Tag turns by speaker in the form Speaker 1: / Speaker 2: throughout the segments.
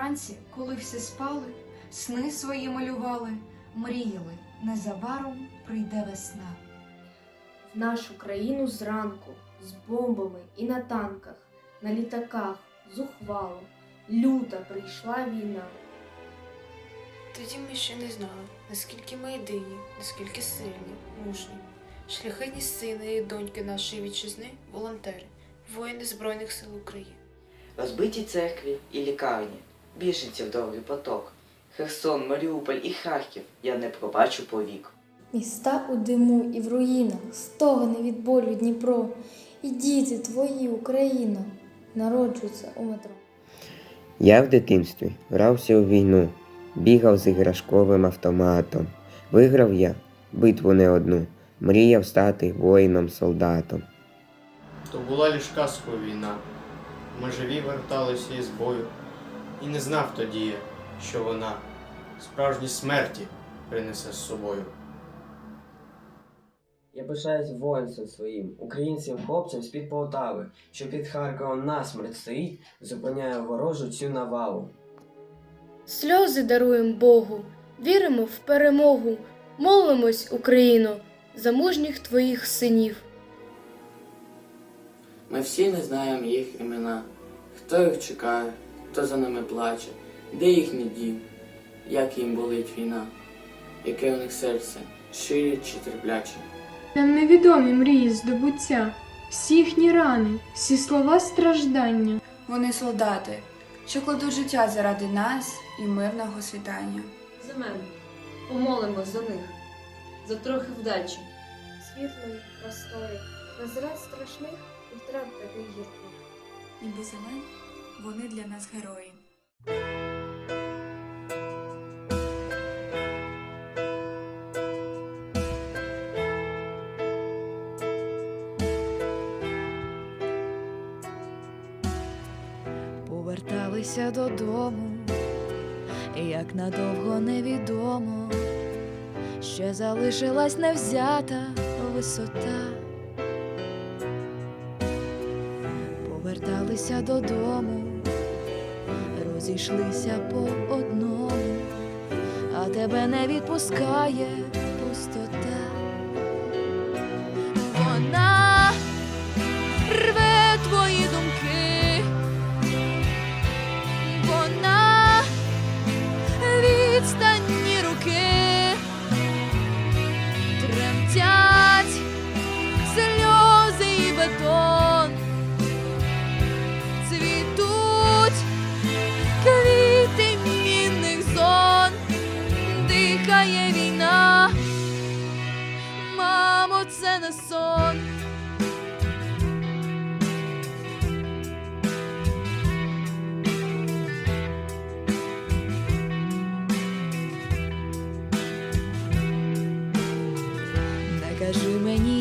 Speaker 1: вранці, коли всі спали, сни свої малювали, мріяли, незабаром прийде весна.
Speaker 2: В нашу країну зранку з бомбами і на танках, на літаках, зухвало, люта прийшла війна.
Speaker 3: Тоді ми ще не знали, наскільки ми єдині, наскільки сильні, мужні. Шляхетні сини і доньки нашої вітчизни волонтери, воїни Збройних сил України.
Speaker 4: Розбиті церкві і лікарні, біженців довгий поток. Херсон, Маріуполь і Харків я не пробачу повік.
Speaker 5: Міста у диму і в руїнах, стогне від болю Дніпро, і діти твої, Україно, народжуються у метро.
Speaker 6: Я в дитинстві грався у війну, бігав з іграшковим автоматом. Виграв я битву не одну, мріяв стати воїном-солдатом.
Speaker 7: То була лиш казкою війна. Ми живі верталися із бою, і не знав тоді, що вона справжні смерті принесе з собою.
Speaker 8: Я пишаюсь воїнством своїм, українським хлопцям з-під Полтави, що під Харковом насмерть стоїть, зупиняє ворожу цю навалу.
Speaker 2: Сльози даруємо Богу, віримо в перемогу, молимось, Україно, за мужніх твоїх синів.
Speaker 9: Ми всі не знаємо їх імена. Хто їх чекає, хто за ними плаче, де їхній дім, як їм болить війна, яке у них серце, шиє чи терпляче.
Speaker 10: Нам невідомі мрії здобуття, всі їхні рани, всі слова страждання.
Speaker 1: Вони солдати, що кладуть життя заради нас і мирного світання.
Speaker 2: За мене помолимо за них, за трохи вдачі, світлої, простої, на зрад страшних і втрат таких гірких.
Speaker 1: І без імен вони для нас герої.
Speaker 11: Поверталися додому, як надовго невідомо, ще залишилась невзята висота. Поверталися додому, розійшлися по одному, а тебе не відпускає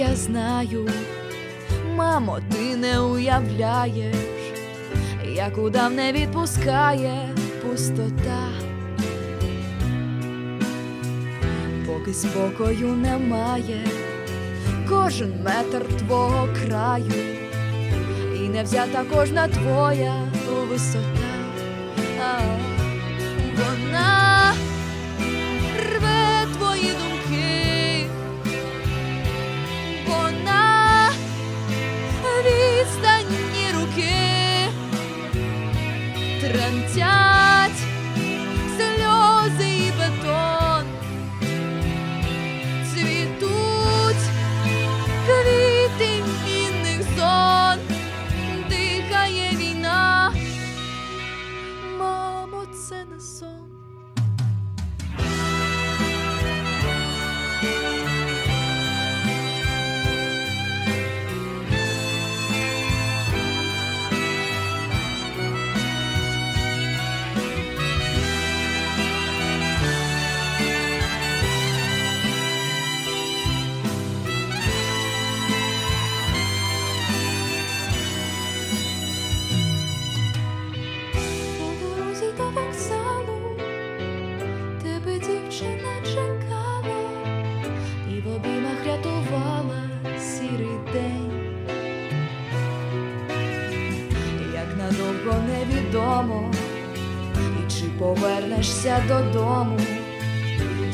Speaker 11: я знаю, мамо, ти не уявляєш, як удав не відпускає пустота, поки спокою немає, кожен метр твого краю, і не взята кожна твоя висота. А, вона повернешся додому,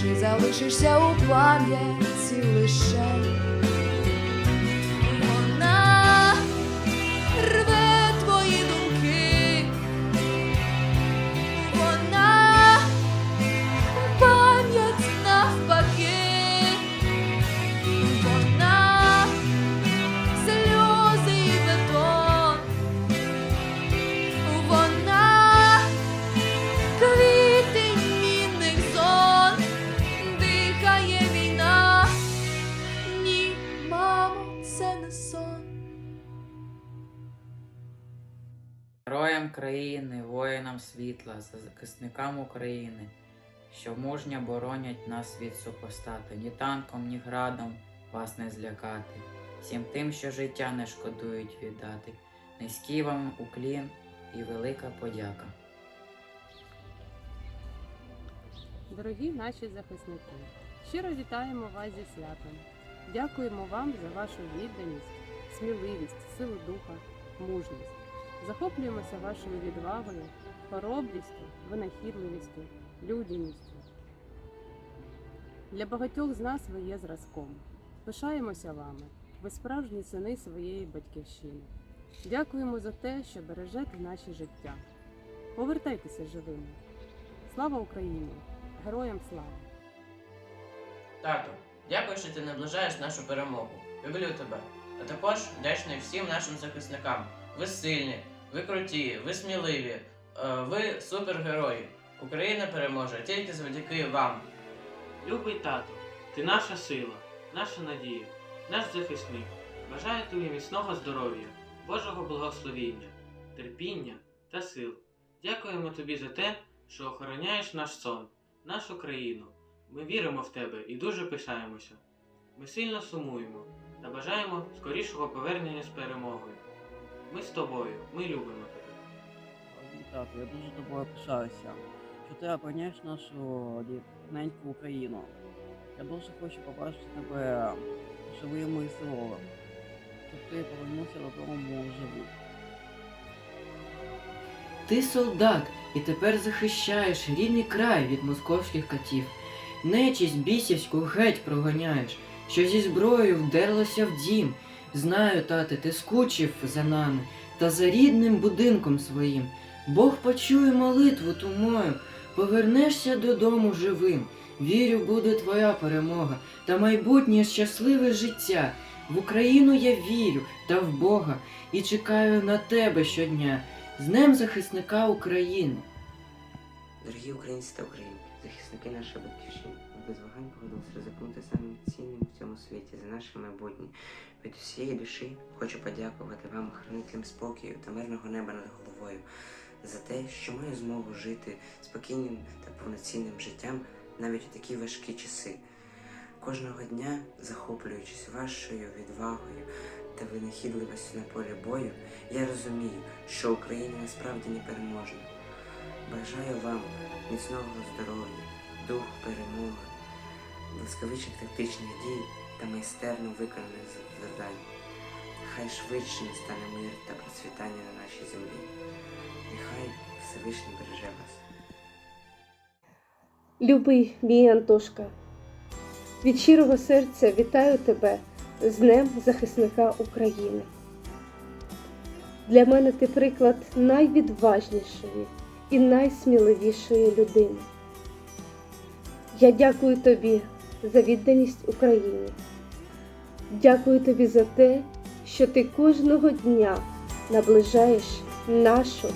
Speaker 11: чи залишишся у пам'яті лише.
Speaker 12: Світла, захисникам України, що мужньо боронять нас від супостата, ні танком, ні градом вас не злякати, всім тим, що життя не шкодують віддати, низький вам уклін і велика подяка.
Speaker 13: Дорогі наші захисники, щиро вітаємо вас зі святом. Дякуємо вам за вашу відданість, сміливість, силу духа, мужність. Захоплюємося вашою відвагою, хоробрістю, винахідливістю, людяністю. Для багатьох з нас ви є зразком. Пишаємося вами, ви справжні сини своєї батьківщини. Дякуємо за те, що бережете наші життя. Повертайтеся живими. Слава Україні! Героям слава!
Speaker 9: Тату, дякую, що ти наближаєш нашу перемогу. Люблю тебе. А також вдячний всім нашим захисникам. Ви сильні, ви круті, ви сміливі, е, ви супергерої. Україна переможе тільки завдяки вам.
Speaker 14: Любий тато, ти наша сила, наша надія, наш захисник. Бажаю тобі міцного здоров'я, Божого благословіння, терпіння та сил. Дякуємо тобі за те, що охороняєш наш сон, нашу країну. Ми віримо в тебе і дуже пишаємося. Ми сильно сумуємо та бажаємо скорішого повернення з перемогою. Ми з тобою, ми любимо тебе.
Speaker 15: Тату, я дуже тобою пишаюся, що ти обороняєш нашу рідненьку Україну. Я дуже хочу побачити тебе живим і здоровим, щоб ти повернувся додому живим.
Speaker 16: Ти солдат і тепер захищаєш рідний край від московських катів. Нечість бісівську геть проганяєш, що зі зброєю вдерлася в дім. Знаю, тате, ти скучив за нами та за рідним будинком своїм. Бог почує молитву ту мою, повернешся додому живим. Вірю, буде твоя перемога та майбутнє щасливе життя. В Україну я вірю та в Бога і чекаю на тебе щодня. З Днем захисника України.
Speaker 6: Дорогі українці та українки, захисники нашої батьківщини, без вагань погодилися ризикнути самим цінним в цьому світі за наше майбутнє. Від усієї душі хочу подякувати вам, хранителям спокою та мирного неба над головою, за те, що маю змогу жити спокійним та повноцінним життям навіть у такі важкі часи. Кожного дня, захоплюючись вашою відвагою та винахідливістю на полі бою, я розумію, що Україна насправді непереможна. Бажаю вам міцного здоров'я, духу перемоги, блискавичних тактичних дій та майстерно виконаних завдань. Хай швидше настане мир та процвітання на нашій землі. Нехай Всевишній береже вас.
Speaker 17: Любий мій Антошка, від щирого серця вітаю тебе з Днем захисника України. Для мене ти приклад найвідважнішої і найсміливішої людини. Я дякую тобі за відданість Україні. Дякую тобі за те, що ти кожного дня наближаєш нашу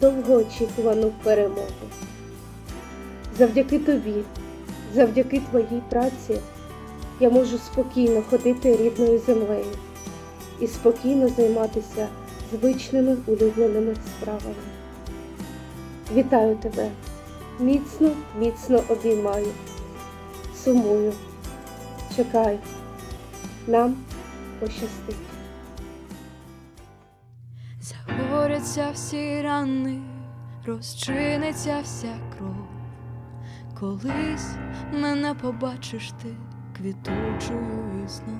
Speaker 17: довгоочікувану перемогу. Завдяки тобі, завдяки твоїй праці, я можу спокійно ходити рідною землею і спокійно займатися звичними улюбленими справами. Вітаю тебе, міцно, міцно обіймаю, сумую, чекаю, нам пощастить.
Speaker 11: Загоряться всі рани, розчиниться вся кров. Колись мене побачиш ти квітучою і.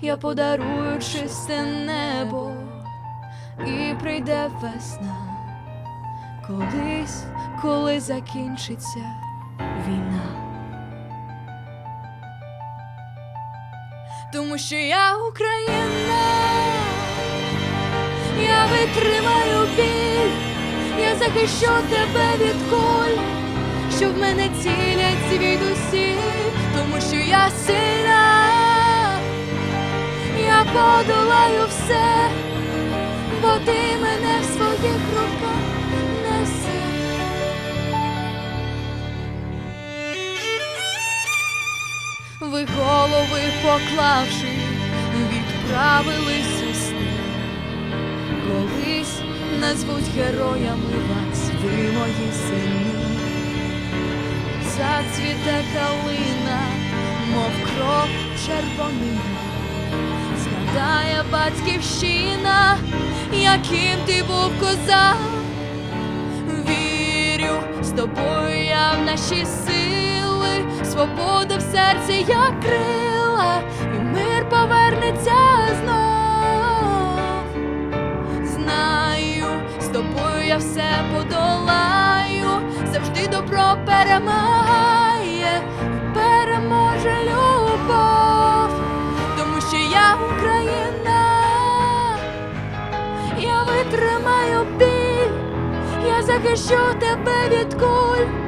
Speaker 11: Я подарую чисте небо, і прийде весна, колись, коли закінчиться війна. Тому що я Україна, я витримаю біль, я захищу тебе від куль, що в мене цілять звідусіль, тому що я сильна, я подолаю все, бо ти мене в своїх руках Ви голови поклавши, відправились у сни. Колись назвуть героями вас, ви мої сини. Зацвіте калина, мов кров червонина. Згадає батьківщина, яким ти був козак. Вірю, з тобою я в наші сили, свобода в серці, як крила, і мир повернеться знов. Знаю, з тобою я все подолаю, завжди добро перемагає, переможе любов, тому що я Україна, я витримаю біль, я захищу тебе від куль,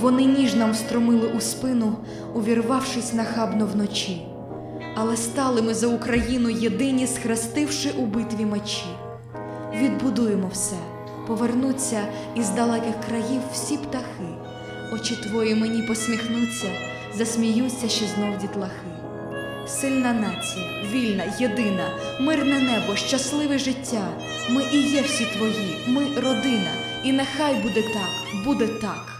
Speaker 1: Вони ніж нам встромили у спину, увірвавшись нахабно вночі. Але стали ми за Україну єдині, схрестивши у битві мечі. Відбудуємо все, повернуться із далеких країв всі птахи. Очі твої мені посміхнуться, засміються ще знов дітлахи. Сильна нація, вільна, єдина, мирне небо, щасливе життя. Ми і є всі твої, ми родина, і нехай буде так, буде так.